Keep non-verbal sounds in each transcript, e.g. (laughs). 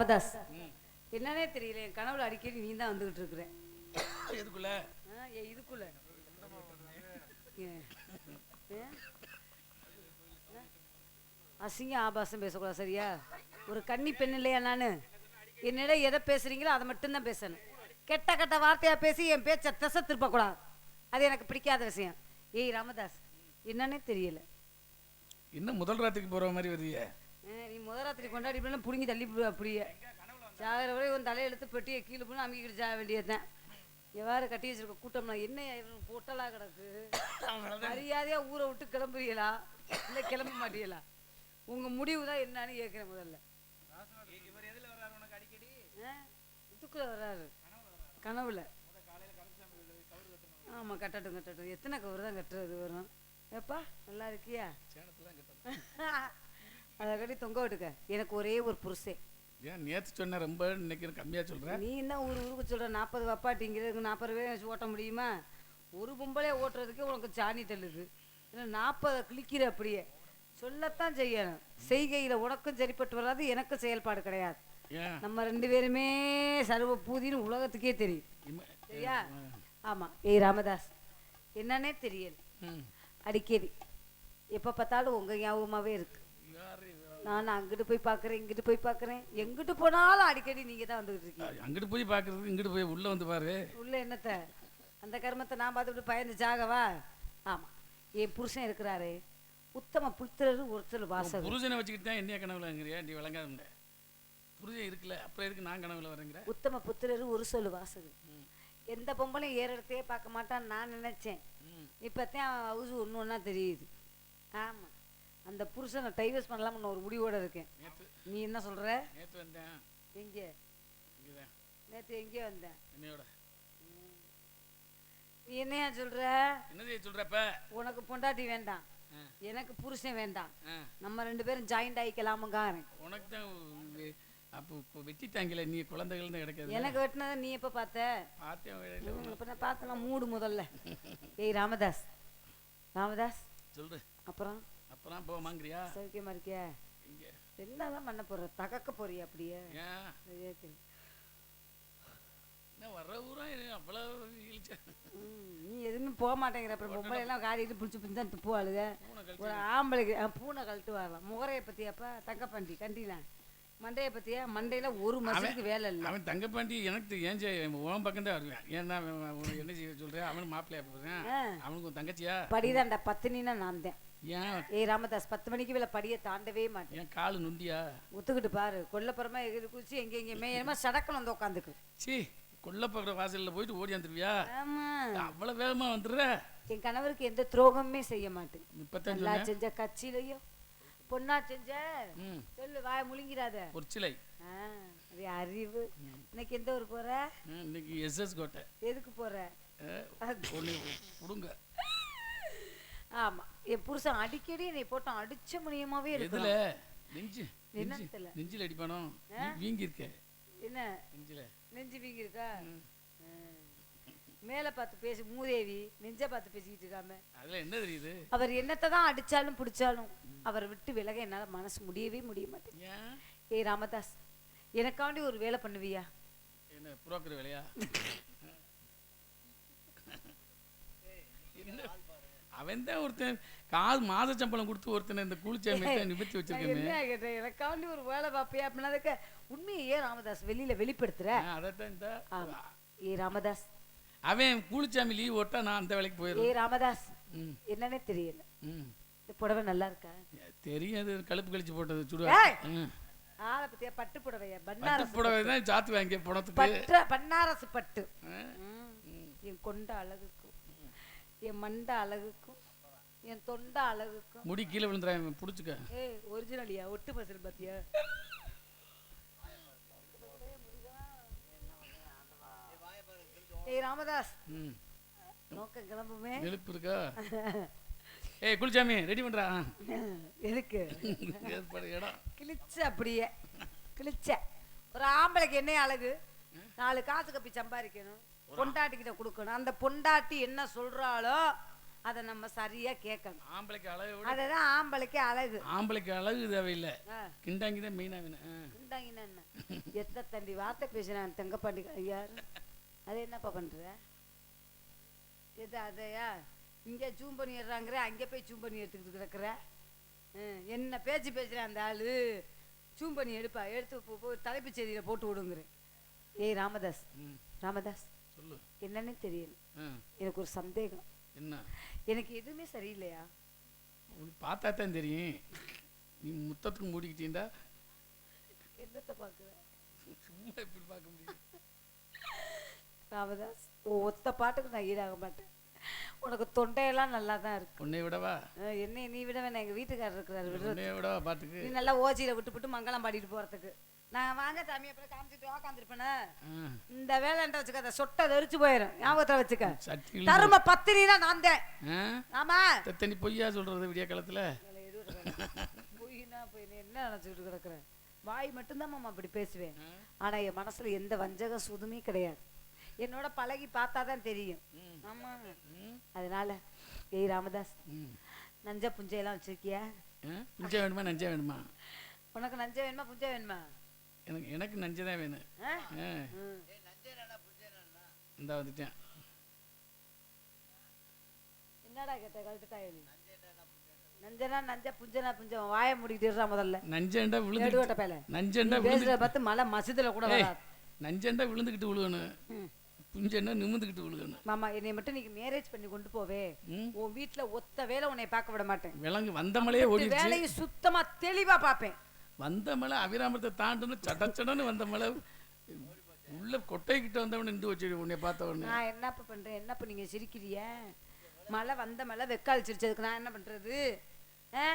ராமதாஸ் என்னன்னே தெரியல என் கனவுல அடிக்கடி நீ தான் வந்துகிட்டு இருக்கிற. எதுக்குள்ள? இதுக்குள்ள. ஏ, ஏ? அசிங்க ஆபாசம் பேசக்கூடாது சரியா? ஒரு கன்னி பெண் இல்லையா நான்? என்னிடம் எதை பேசுறீங்களோ அதை மட்டும்தான் பேசணும். கெட்ட கெட்ட வார்த்தையா பேசி என் பேச்சை திசை திருப்பக்கூடாது. அது எனக்கு பிடிக்காத விஷயம். ஏய் ராமதாஸ் என்னன்னே தெரியல. இன்னும் முதல் ராத்துக்கு போற மாதிரி வருவியே. நீ முதராத்திரி கொண்டாடி பண்ண பிடுங்கி தள்ளி விடுவ அப்படியே. சாகிற வரை உன் தலையெழுத்து பெட்டியை கீழே போய் அமைக்கிட்டு சாக வேண்டியதுதான். எவ்வாறு கட்டி வச்சிருக்க கூட்டம்னா என்ன பொட்டலா கிடக்கு? மரியாதையா ஊரை விட்டு கிளம்புறீங்களா? இல்லை கிளம்ப மாட்டீங்களா? உங்க முடிவு தான் என்னன்னு கேட்குறேன் முதல்ல. இதுக்குள்ள வர்றாரு. கனவுல. ஆமா கட்டட்டும் கட்டட்டும். எத்தனை கவர் தான் கட்டுறது வரும் ஏப்பா நல்லா இருக்கியா? (laughs) அதை கட்டி தொங்க விட்டுக்க எனக்கு ஒரே ஒரு புருஷன் ஏன் நேத்து சொன்ன ரொம்ப இன்னைக்கு கம்மியா சொல்ற? நீ என்ன ஊர் ஊருக்கு சொல்ற? நாற்பது வப்பாட்டிங்கிறதுக்கு நாற்பது பேர் ஓட்ட முடியுமா? ஒரு பொம்பளே ஓட்டுறதுக்கே உனக்கு சாணி தள்ளுது. இல்லை நாற்பதை கிளிக்கிற அப்படியே. சொல்லத்தான் செய்யணும். செய்கையில் உனக்கும் சரிப்பட்டு வராது எனக்கும் செயல்பாடு கிடையாது. நம்ம ரெண்டு பேருமே சர்வ பூதின்னு உலகத்துக்கே தெரியும். சரியா? ஆமாம் ஏய் ராமதாஸ். என்னன்னே தெரியல. அடிக்கடி. எப்போ பார்த்தாலும் உங்கள் ஞாபகமாகவே இருக்கு. யாரு இவ? நான் அங்கிட்டு போய் பார்க்குறேன் இங்கிட்டு போய் பார்க்குறேன். எங்கிட்டு போனாலும் அடிக்கடி நீங்கள் தான் வந்துக்கிட்டு இருக்கீங்க. அங்கிட்டு போய் பாக்குறதுக்கு இங்கிட்டு போய் உள்ள வந்து பாரு. உள்ள என்னத்த? அந்த கர்மத்தை நான் பார்த்துட்டு பயந்து சாகவா ஆமாம் என் புருஷன் இருக்கிறாரு. உத்தம புத்திரரு ஒருத்தர் வாசகர். புருஷனை வச்சுக்கிட்டு தான் என்னைய கனவுலங்கிறியா நீ விளங்காதுங்க புருஷன் இருக்குல்ல அப்புறம் எதுக்கு நான் கனவுல வரேங்கிற? உத்தம புத்திரரு ஒரு சொல்லு வாசகர். எந்த பொம்பளையும் ஏறத்தையே பார்க்க மாட்டான்னு நான் நினைச்சேன். இப்போத்தான் ஹவுஸ் ஒன்று ஒன்றா தெரியுது. ஆமாம் அந்த புருஷனை டைவர்ஸ் பண்ணலாம்னு ஒரு முடிவோட இருக்கேன். நேத்து நீ என்ன சொல்ற? நேத்து வந்தேன். எங்கே? நேற்று எங்கே வந்தேன்? என்னையோட. நீ என்னையா சொல்ற? என்னது சொல்றப்ப உனக்கு பொண்டாட்டி வேண்டாம். எனக்கு புருஷன் வேண்டாம். நம்ம ரெண்டு பேரும் ஜாயிண்ட் ஆகிக்கலாமுங்காரன் உனக்கு தான் அப்போ இப்போ நீ குழந்தைகள் கிடைக்காது எனக்கு வெட்டினதை நீ எப்போ பார்த்த? பார்த்தேன் பார்த்தலாம் மூடு முதல்ல. ஏய் ராமதாஸ். ராமதாஸ். சொல்லு அப்புறம்? அப்புறம் போமாங்கிறியா சௌக்கியமா இருக்கியா? இங்க என்னதான் பண்ண போற? தகக்க போறியா அப்படியே. என்ன வர்ற ஊரா? ம், நீ எதுவுமே போக மாட்டேங்கிற. அப்புறம் பொம்பளை எல்லாம் காரிட்டு பிடிச்சி பிடிச்சி தான் துப்புவாளுங்க பூனை கழிச்சு ஒரு ஆம்பளைக்கு பூனை கழட்டு வரலாம் முகரையை பத்தியாப்பா தங்கப்பண்டி கண்டினா மண்டையை பத்தியா? மண்டையில ஒரு மசலுக்கு வேலை இல்லை. அவன் தங்கப்பாண்டி எனக்கு ஏன் செய்ய உன் பக்கம் தான் வருவேன். ஏன்னா என்ன செய்ய சொல்றேன்? அவனுக்கு மாப்பிள்ளையா போடுறேன் ஆ. அவனுக்கு தங்கச்சியா? படிதான்டா பத்தினா நான் தான். ஏன்? ஏய் ராமதாஸ் பத்து மணிக்கு மேல படியை தாண்டவே மாட்டேன். என் காலு நுண்டியா ஒத்துக்கிட்டு பாரு கொல்லப்புறமா எகிரி குச்சி எங்க எங்க மேயமா சடக்குன்னு வந்து உட்காந்துக்கு சீ கொல்லப்பக்கிற வாசல்ல போயிட்டு ஓடி வந்துருவியா? ஆமா. அவ்வளவு வேகமா வந்துடுற? என் கணவருக்கு எந்த துரோகமுமே செய்ய மாட்டேன். இப்பத்தான் நல்லா செஞ்ச கட்சியிலையோ பொண்ணா செஞ்ச? சொல்லு வாய முழுங்கிறாத ஒரு சிலை அறிவு. இன்னைக்கு எந்த ஊர் போற? இன்னைக்கு எஸ்எஸ் கோட்டை. எதுக்கு போற? ஒன்று கொடுங்க ஆமா. என் புருஷன் அடிக்கடி என்னை போட்டு அடிச்ச முடியுமாவே இருக்கு எதுல நெஞ்சு நெஞ்சு என்னத்துல? நெஞ்சில் அடிப்பானோ? வீங்கி இருக்க என்ன? நெஞ்சில. நெஞ்சு வீங்கி இருக்கா. மேல பார்த்து பேசி மூதேவி நெஞ்ச பார்த்து பேசிக்கிட்டு இருக்காம. அதுல என்ன தெரியுது? அவர் என்னத்தை தான் அடிச்சாலும் பிடிச்சாலும் அவரை விட்டு விலக என்னால மனசு முடியவே முடிய மாட்டேங்குது. ஏன்? ஏய் ராமதாஸ் எனக்காண்டி ஒரு வேலை பண்ணுவியா? என்ன புரோக்கர் வேலையா? (laughs) அவன் தான் ஒருத்தன் கால் மாத சம்பளம் கொடுத்து ஒருத்தனை இந்த கூலிச்சாமி நிபத்தி வச்சிருக்கேன். எனக்காண்டி ஒரு வேலை பார்ப்பியா அப்படின்னா அதுக்கு உண்மையை ஏன் ராமதாஸ் வெளியில வெளிப்படுத்துற? அதைத்தான் இந்த ஏய் ராமதாஸ். அவன் கூலிச்சாமி லீவ் ஓட்டா நான் அந்த வேலைக்கு போயிடுவேன். ஏய் ராமதாஸ். என்னன்னே தெரியல. இந்த புடவை நல்லா இருக்கா? தெரியாது. கழுப்பு கழிச்சு போட்டது சுடுவா ஆளை பத்தியா? பட்டு புடவையா? பட்டு பன்னாரஸ் புடவை தான் சாத்து வாங்கிய பணத்துக்கு பட்டு. ஆ. ம். என் கொண்ட அழகுக்கும் என் மண்ட அழகுக்கும் என் தொண்ட அழகுக்கும். முடி கீழே விழுந்துறான் பிடிச்சிக்க. ஏய் ஒரிஜினலியா ஒட்டு பசல் பாத்தியா? ஏய் ராமதாஸ். ம். நோக்கம் கிளம்புமே. நெருப்பு இருக்கா? ஏய் குளிச்சாமி ரெடி பண்றா? எதுக்கு? கிழிச்ச அப்படியே. கிழிச்ச. ஒரு ஆம்பளைக்கு என்ன அழகு? நாலு காசு கப்பி சம்பாதிக்கணும். பொண்டாட்டிக்கிட்ட கொடுக்கணும். அந்த பொண்டாட்டி என்ன சொல்றாளோ அதை நம்ம சரியா கேட்கணும். ஆம்பளைக்கு அழகு அதுதான் ஆம்பளைக்கு அழகு. ஆம்பளைக்கு அழகு தேவையில்லை. கிண்டாங்கி தான் மெயினாக வேணும். இந்தாங்கன்னா என்ன? எத்த தண்டி வார்த்தை பேசுறேன் தெங்கப்பாண்டி யார்? அது என்னப்பா பண்ற? எது அதையா? இங்கே ஜூம் பண்ணிடுறாங்கிற அங்கே போய் ஜூம் பண்ணி எடுத்துக்கிட்டு கிடக்குற? என்ன பேச்சு பேசுகிறேன் அந்த ஆளு? ஜூம் பண்ணி எடுப்பா. எடுத்து தலைப்புச் செய்தியில் போட்டு விடுங்கிறேன். ஏய் ராமதாஸ். ராமதாஸ். என்னன்னு தெரியல. எனக்கு ஒரு சந்தேகம். என்ன? எனக்கு எதுவுமே சரியில்லையா? பார்த்தா தான் தெரியும். நீ முத்தத்துக்கு மூடிக்கிட்டீண்டா? என்னத்தை பார்க்குற? சும்மா எப்படி பார்க்க முடியும் ராமதாஸ் ஒத்த பாட்டுக்கு நான் ஈடாக மாட்டேன். உனக்கு தொண்டையெல்லாம் நல்லா தான் இருக்கு. உன்னை விடவா? என்னை நீ விட வேணாம் எங்கள் வீட்டுக்காரர் இருக்கிறாரு விடுறது விடவா பாட்டுக்கு? நீ நல்லா ஓச்சியில் விட்டு விட்டு மங்களம் பாடிட்டு போகிறதுக்கு நான் வாங்க சாமி அப்புறம் காமிச்சிட்டு உக்காந்துருப்பேனே. இந்த வேலைன்ற வச்சுக்க அந்த சொட்டை தெரிச்சு போயிடும் ஞாபகத்தில் வச்சுக்க. தரும பத்திரினா நான் தான். ஆமா. தத்தனி பொய்யா சொல்றது விடிய காலத்துல? பொய்னா போய் என்ன நினச்சிக்கிட்டு கிடக்குற? வாய் மட்டும்தான் மாமா அப்படி பேசுவேன். ஆனா என் மனசுல எந்த வஞ்சக சுதுமே கிடையாது. என்னோட பழகி பார்த்தா தான் தெரியும். ஆமா. அதனால ஏய் ராமதாஸ் நஞ்ச புஞ்சையெல்லாம் வச்சிருக்கியா? ஆ? நஞ்ச வேணுமா நஞ்ச வேணுமா? உனக்கு நஞ்ச வேணுமா புஞ்ச வேணுமா? எனக்கு எனக்கு நஞ்சு தான் வேணும். இந்த வந்துட்டேன். என்னடா கேட்ட கழட்டுட்டாய நீ? நஞ்சனா நஞ்ச புஞ்சனா புஞ்சம் வாயை மூடிக்கிட்டு முதல்ல. நஞ்சண்டா விழுந்து பேல நஞ்சண்டா நீ விழுந்து பார்த்து மழை மசிதில கூட நஞ்சண்டா விழுந்துக்கிட்டு விழுகணும் ம். புஞ்சண்டா நிமிந்துக்கிட்டு விழுகணும் மாமா என்னை மட்டும் நீங்க மேரேஜ் பண்ணி கொண்டு போவே. உன் வீட்ல ஒத்த வேலை உன்னை பார்க்க விட மாட்டேன். விலங்கு வந்த மலையே ஓடிடுச்சு. வேலையை சுத்தமா தெளிவா பார்ப்பேன். வந்த மலை அபிராமத்தை தாண்டணும் சடச்சடன்னு வந்த மலை. உள்ள கொட்டைக்கிட்ட வந்தவன நின்று வச்சு உன்னை பார்த்த உடனே. நான் என்னப்பா பண்றேன்? என்னப்பா நீங்க சிரிக்கிறிய மழை வந்த மழை வெக்காளிச்சிருச்சதுக்கு நான் என்ன பண்றது? ஆ?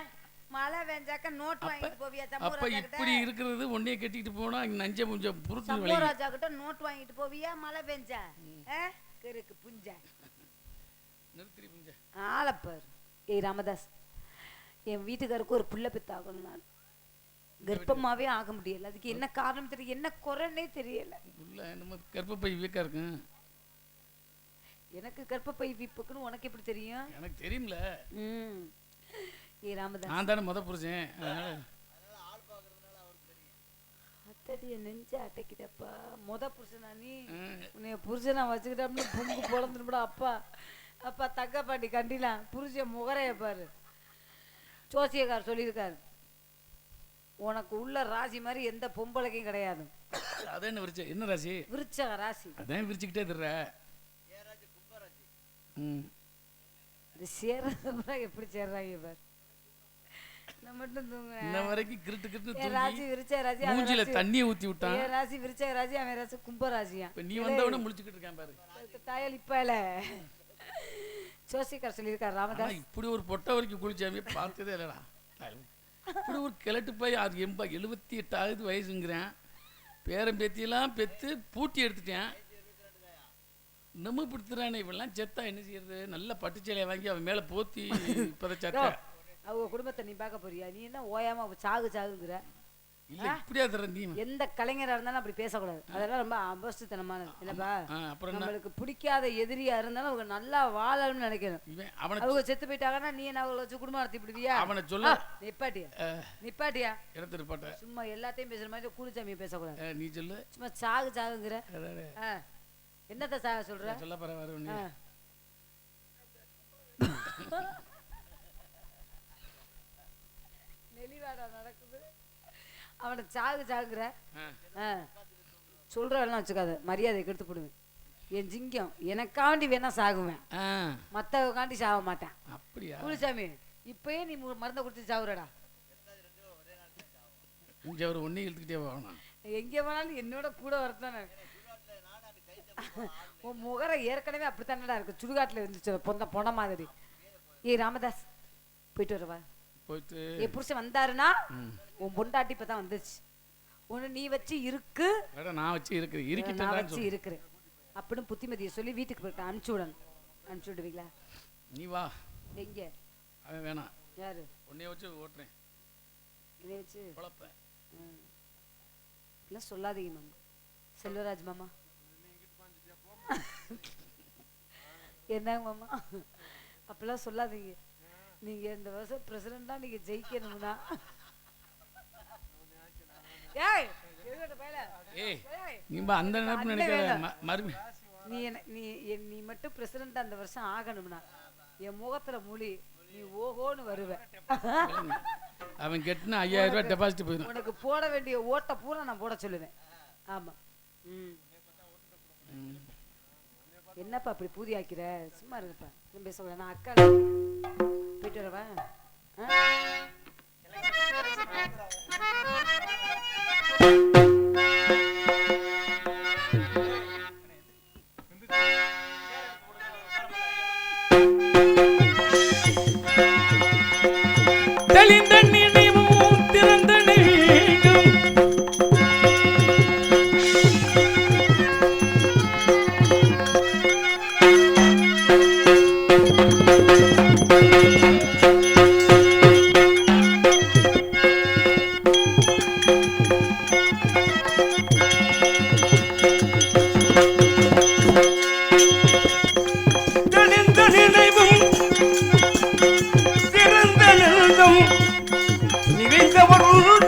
மழை வெஞ்சாக்க நோட் வாங்கிட்டு போவியா? அப்ப இப்படி இருக்கிறது உன்னைய கட்டிக்கிட்டு போனா நஞ்ச புஞ்ச புருத்து சம்பூராஜா கிட்ட நோட் வாங்கிட்டு போவியா? மழை பெஞ்சா? ஆ? கிறுக்கு புஞ்ச. நிறுத்திரி புஞ்ச. ஆளப்பார். ஏய் ராமதாஸ். என் வீட்டுக்காருக்கு ஒரு புள்ள பெத்தாகணும் நான். கர்ப்பமாவே ஆக முடியல. அதுக்கு என்ன காரணம் தெரியல. என்ன குறைன்னே தெரியல. உள்ள நம்ம கர்ப்பப்பை வீக்கா இருக்கும் எனக்கு கர்ப்பப்பை வீப்புக்குன்னு உனக்கு எப்படி தெரியும்? எனக்கு தெரியும்ல. ம். ராமதாஸ். நான் தானே முத புருஷன். அதனால அத்தடி என் நெஞ்ச அட்டைக்குதப்பா முத புருஷனா நீ? உன்னைய புருஷனா வச்சுக்கிட்டோம்னு பொங்கு பொழந்துருப்படா அப்பா. அப்பா தக்க பாட்டி கண்டிலாம் புருஷன் முகரைய பாரு. ஜோசியக்கார் சொல்லியிருக்காரு. உனக்கு உள்ள ராசி மாதிரி எந்த பொம்பளைக்கும் கிடையாது. அதான் என்ன விரிச்ச என்ன ராசி? விருச்சக ராசி. அதான் விரிச்சுக்கிட்டே தர்ற இது சேர்றதுல எப்படி சேர்றாங்க பாரு நான் மட்டும் தூங்குறேன். இன்ன வரைக்கும் கிருட்டு கிருட்டு என் தூங்கி ராசி விருச்சக ராசி அவன் மூஞ்சில ராசி- தண்ணியை ஊத்தி விட்டான். என் ராசி விருச்சக ராசி அவன் ராசி கும்ப ராசியா. இப்ப நீ வந்தவன முழிச்சுக்கிட்டு இருக்கான் பாரு. தாயல் இப்பல ஜோசியக்கார் சொல்லியிருக்காரு ராமதாஸ். ஆனா இப்படி ஒரு பொட்டை வரைக்கும் குளிச்சாமே பார்த்ததே இல்லடா. இப்படி ஒரு கிழட்டு போய் அது எண்பா எழுபத்தி எட்டாவது வயசுங்கிறேன். பேரன் பேத்தியெல்லாம் பெத்து பூட்டி எடுத்துட்டேன். நம்ம பிடித்துறானே இவெல்லாம் செத்தா என்ன செய்யறது? நல்ல பட்டுச்சேலையை வாங்கி அவன் மேல போத்தி (laughs) சத்த அவங்க குடும்பத்தை நீ பார்க்க போறியா? நீ என்ன ஓயாம சாகு சாகுங்கிற? இல்ல இப்படியா தர நீ. எந்த கலைஞரா இருந்தாலும் அப்படி பேசக்கூடாது. அதெல்லாம் ரொம்ப அபஸ்துத்தனமானது அப்புறம் என்ன? நம்மளுக்கு பிடிக்காத எதிரியா இருந்தாலும் அவங்க நல்லா வாழணும்னு அவனை அவங்க செத்து போயிட்டாங்கன்னா நீ என்ன அவங்கள வச்சு குடும்பம் நடத்தி விடுவியா அவனை சொல்ல நிப்பாட்டியா? நிப்பாட்டியா? இடத்துல பாட்ட சும்மா எல்லாத்தையும் பேசுற மாதிரி கூலிச்சாமியை பேசக்கூடாது. நீ சொல்லு. சும்மா சாகு சாகுங்கிற. என்னத்த சாக சொல்ற? சொல்ல பரவாயில்ல (laughs) நெளிவாடா நடக்குது அவனை சாகு. ஆ. சொல்கிறவெல்லாம் வச்சுக்காத மரியாதை கெடுத்து போடுவேன். என் ஜிங்கம் எனக்காண்டி வேணா சாகுவேன். மற்றவங்காண்டி சாக மாட்டேன். அப்படியா? குளிசாமி இப்பயே நீ மருந்தை கொடுத்து சாகுறடா இங்க ஒரு ஒன்னே இழுத்துக்கிட்டே போகணும் எங்கே போனாலும் என்னோட கூட வரத்தானே உன் முகரை ஏற்கனவே அப்படித்தானடா இருக்கு. சுடுகாட்டில் இருந்துச்சு பொந்த பொண மாதிரி. ஏய் ராமதாஸ் போயிட்டு வரவா? போயிட்டு. என் புருஷன் வந்தாருன்னா. உன் பொண்டாட்டி இப்போ தான் வந்துச்சு ஒன்று நீ வச்சு இருக்கு. நான் வச்சு இருக்கிறேன் இருக்கிட்டேன் வச்சு இருக்கிறேன். அப்படின்னு புத்திமதியை சொல்லி வீட்டுக்கு போயிட்டு அனுப்பிச்சு விடணும். அனுப்பிச்சு விடுவீங்களா? நீ வா. எங்கே? அவன் வேணாம் யாரு? உன்னைய வச்சு ஓட்டுறேன். வச்சு? குழப்பேன். ம். இப்படிலாம் சொல்லாதீங்க மாமா. செல்வராஜ் மாமா. (laughs) என்னங்க மாமா? அப்படிலாம் சொல்லாதீங்க. நீங்க இந்த வருஷம் பிரசிடண்டா நீங்க ஜெயிக்கணும்னா. ஏய் நீ அந்த நினைப்பு நினைக்காத நீ நீ என்- நீ மட்டும் பிரசிடண்ட் அந்த வருஷம் ஆகணும்னா என் முகத்துல மொழி நீ ஓஹோன்னு வருவ. அவன் கெட்டினா ஐயாயிரம் ரூபாய் டெபாசிட் போயிடும். உனக்கு போட வேண்டிய ஓட்டை பூரா நான் போட சொல்லுவேன். ஆமா. ம். என்னப்பா அப்படி பூதி ஆக்கிற? சும்மா இருங்கப்பா. நான் பேச நான் அக்கா போயிட்டு வரவா? தெளிந்த நினைவும் திறந்த நெஞ்சம் ఎవరు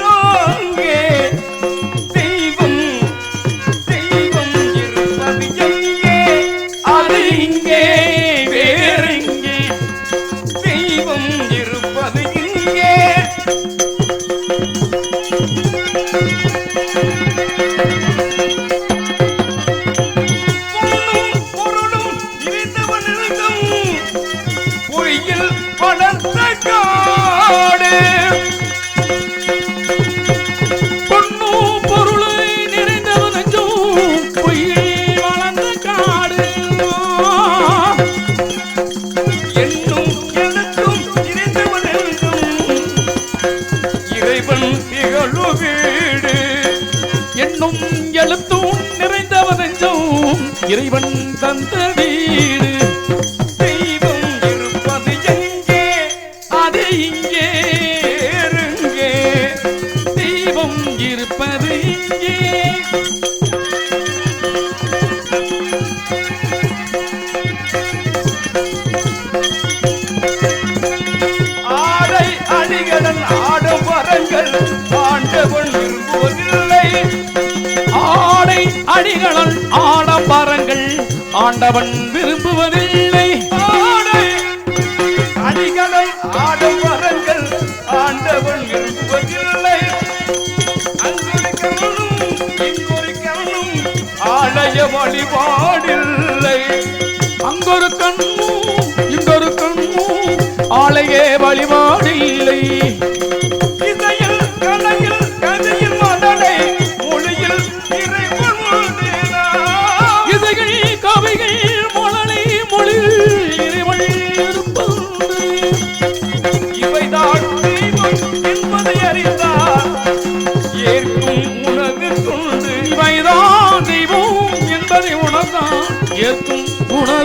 ஆண்டவன் விரும்புவதில்லை.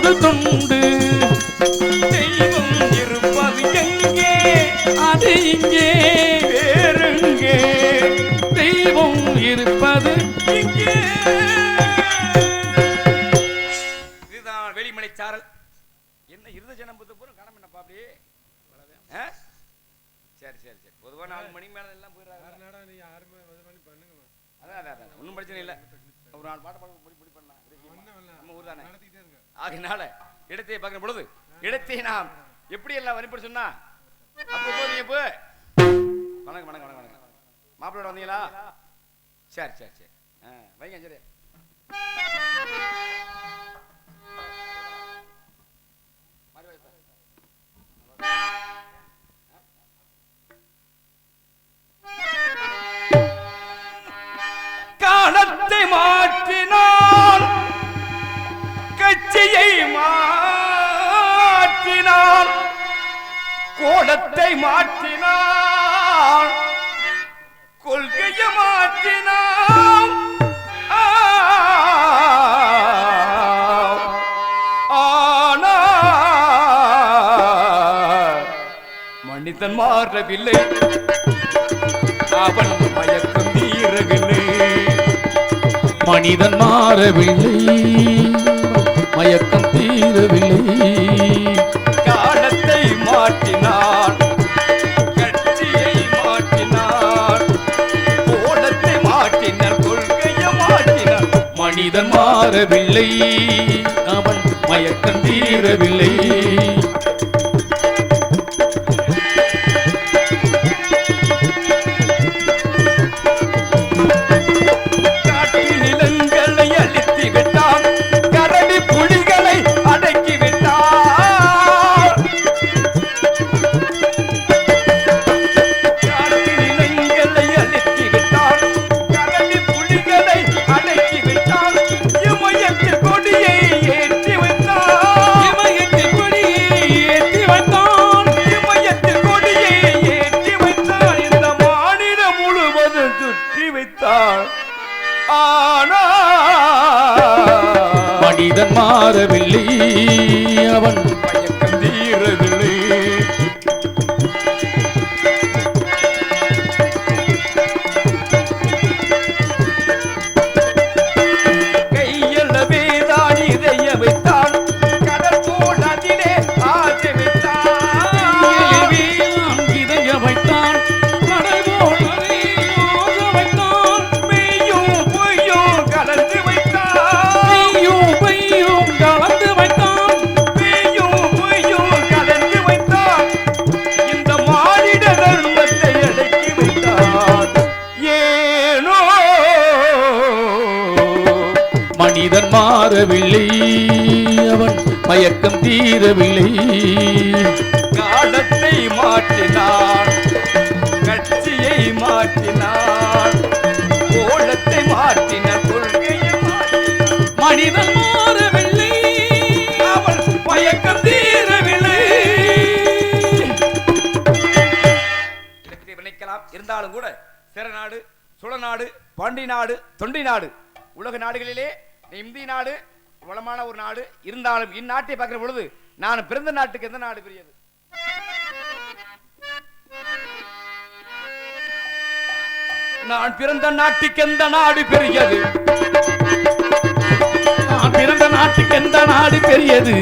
உணவு தொண்டு. தெய்வம் இருப்பது எங்கே? அது இங்கே. வேறுங்கே? தெய்வம் இருப்பது இங்கே. இதுதான் வெளிமலை சாரல். என்ன இருத ஜனம் புத்த பூரா காணாம என்னப்பா? சரி சரி சரி. பொதுவா நாலு மணி மேல எல்லாம் போயிடுறாங்க. அதான் அதான் அதான் ஒன்றும் பிரச்சனை இல்லை. ஒரு நாலு பாட்டு பாட முடி முடி பண்ணலாம் நம்ம ஊர் தானே ஆகினால இடத்தை பார்க்கிற பொழுது இடத்தை நாம் எப்படி எல்லாம் வழிபட சொன்னா? அப்போ போறீங்க இப்போ வணக்கம் வணக்கம் வணக்கம் வணக்கம். மாப்பிள்ளோட வந்தீங்களா? சரி சரி சரி. ஆ வைங்க சரி. மாறி வை, கொள்கையை மாற்றினான் ஆனால் மனிதன் மாறவில்லை. அவன் மயக்கம் தீரவில்லை மனிதன் மாறவில்லை. மயக்கம் தீரவில்லை. காலத்தை மாற்றினான் இதன் மாறவில்லை. அவன் மயக்கம் தீரவில்லை. மயக்கம் காலத்தை மாற்றினான் கட்சியை மாற்றினான் கோலத்தை மாற்றின கொள்கையை மனிதன் மாறவில்லை அவள் மயக்கம் தீரவில்லை. இடத்தை வினைக்கலாம். இருந்தாலும் கூட சேரநாடு சுழநாடு பாண்டி நாடு தொண்டி நாடு உலக நாடுகளிலே இந்திய நாடு வளமான ஒரு நாடு. இருந்தாலும் இந்நாட்டை பார்க்கிற பொழுது நான் பிறந்த நாட்டுக்கு எந்த நாடு பெரியது? நான் பிறந்த நாட்டுக்கு எந்த நாடு பெரியது? நான் பிறந்த நாட்டுக்கு எந்த நாடு பெரியது?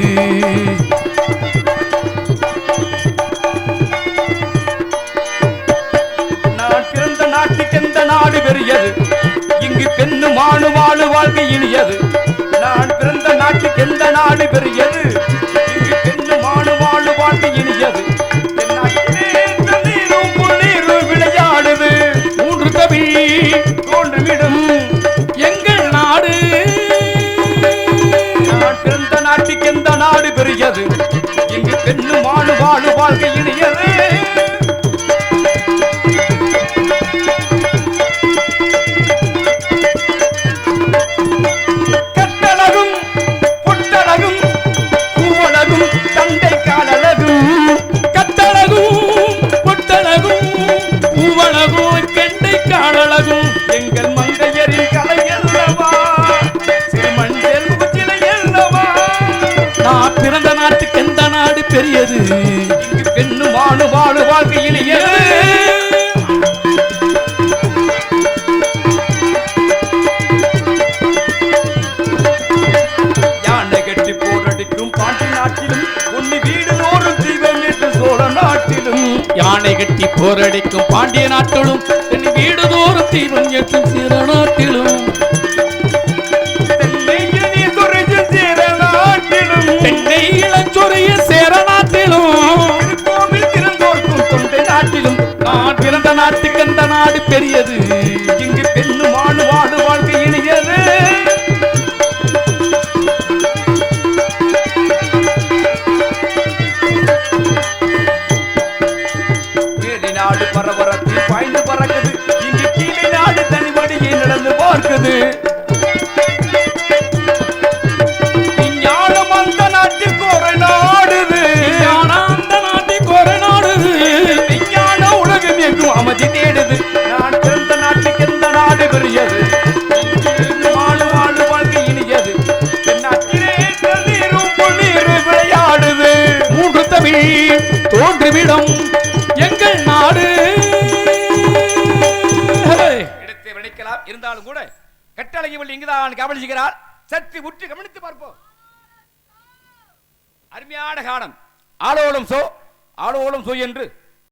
நான் பிறந்த நாட்டுக்கு எந்த நாடு பெரியது? இங்கு பெண்ணு மானு வாழு வாழ்க்கை இனியது. நாட்டுக்கு எந்த நாடு பெரியது? இங்கு பெண்ணு மாடு வாழு வாழ்க்கை இனியது. விளையாடுது. மூன்று கவி தோன்றுமிடும் எங்கள் நாடு. நான் நாட்டுக்கு எந்த நாடு பெரியது? இங்கு பெண்ணு மாடு வாழு வாழ்க்கை இனியது. யானை கட்டி போரடிக்கும் பாண்டிய நாட்டிலும் என் வீடு தோறும் தீபம் ஏற்றும் சிற நாட்டிலும். தென்னை நான் பிறந்த நாட்டுக்கு எந்த நாடு பெரியது? இங்கு பெண்ணு எங்கும் அமைதி தேடுது. நான் பிறந்த நாட்டுக்கு எந்த நாடு பெரியது? வாழு வாழு வாழ்க்கை இனியது. விளையாடுது. மூன்று தமிழ் தோன்றுவிடம் தான் கவனிச்சுகிறார் சற்று உற்று கவனித்து பார்ப்போம். அருமையான காலம். ஆளோளம் சோ ஆளோலம் சோ என்று